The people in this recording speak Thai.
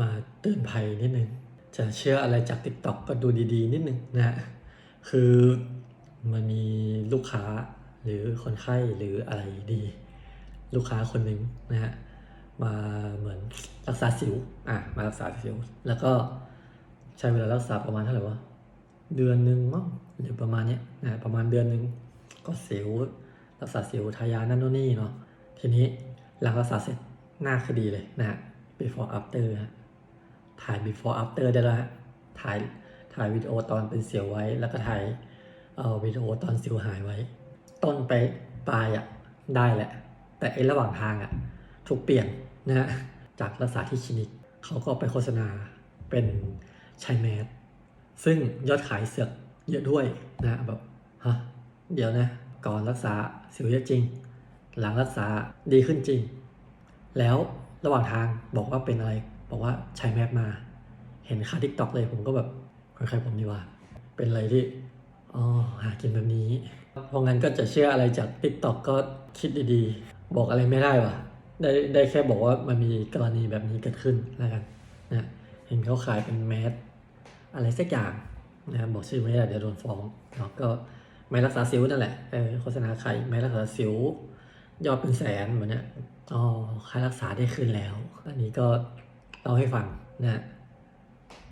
มาเตือนภัยนิดนึง จะเชื่ออะไรจาก TikTok ก็ดูดีๆ นิดนึงนะ คือมันมีลูกค้าหรือคนไข้หรืออะไรดี ลูกค้าคนหนึ่งนะฮะมาเหมือนรักษาสิวอะมารักษาสิว แล้วก็ใช้เวลารักษาประมาณเท่าไหร่วะเดือนหนึ่งมั้งหรือประมาณเนี้ยนะประมาณเดือนหนึ่งก็สิวรักษาสิวทายานั่นโน่นนี่เนาะทีนี้หลังรักษาเสร็จหน้าคดีเลยนะฮะ before after ฮะ ถ่าย before after ได้แล้วฮะถ่ายถ่ายวิดีโอตอนเป็นเสิวไว้ แล้วก็ถ่ายวิดีโอตอนสิวหายไว้ ต้นไปปลายอะได้แหละ แต่ไอ้ระหว่างทางอะถูกเปลี่ยนนะฮะจากรักษาที่คลินิกเขาก็ไปโฆษณาเป็นใช้แมสซึ่งยอดขายเสือกเยอะด้วยนะแบบฮะเดี๋ยวนะ ก่อนรักษาสิวเยอะจริง หลังรักษาดีขึ้นจริง แล้วระหว่างทางบอกว่าเป็นอะไร บอกว่าใช้แมสมา เห็นค่าทิกตอกเลยผมก็แบบคล้ายๆผมดีว่า เป็นอะไรที่อ๋อหากินแบบนี้ เพราะงั้นก็จะเชื่ออะไรจาก t ิ k t o k ก็คิดดีๆ บอกอะไรไม่ได้ว่ะ ได้ได้แค่บอกว่ามันมีกรณีแบบนี้เกิดขึ้นแล้วกันนะเห็นเขาขายเป็นแมสอะไรสักอย่างนะบอกชื่อไม่ได้เดี๋ยวโดนฟ้องเนาะก็แมสรักษาสิวนั่นแหละเออโฆษณาขายแมสรักษาสิวยอดเป็นแสนเหมือนเนี้ยอ๋อค่ารักษาได้ขึ้นแล้ว อันนี้ก็ เล่าให้ฟังนะ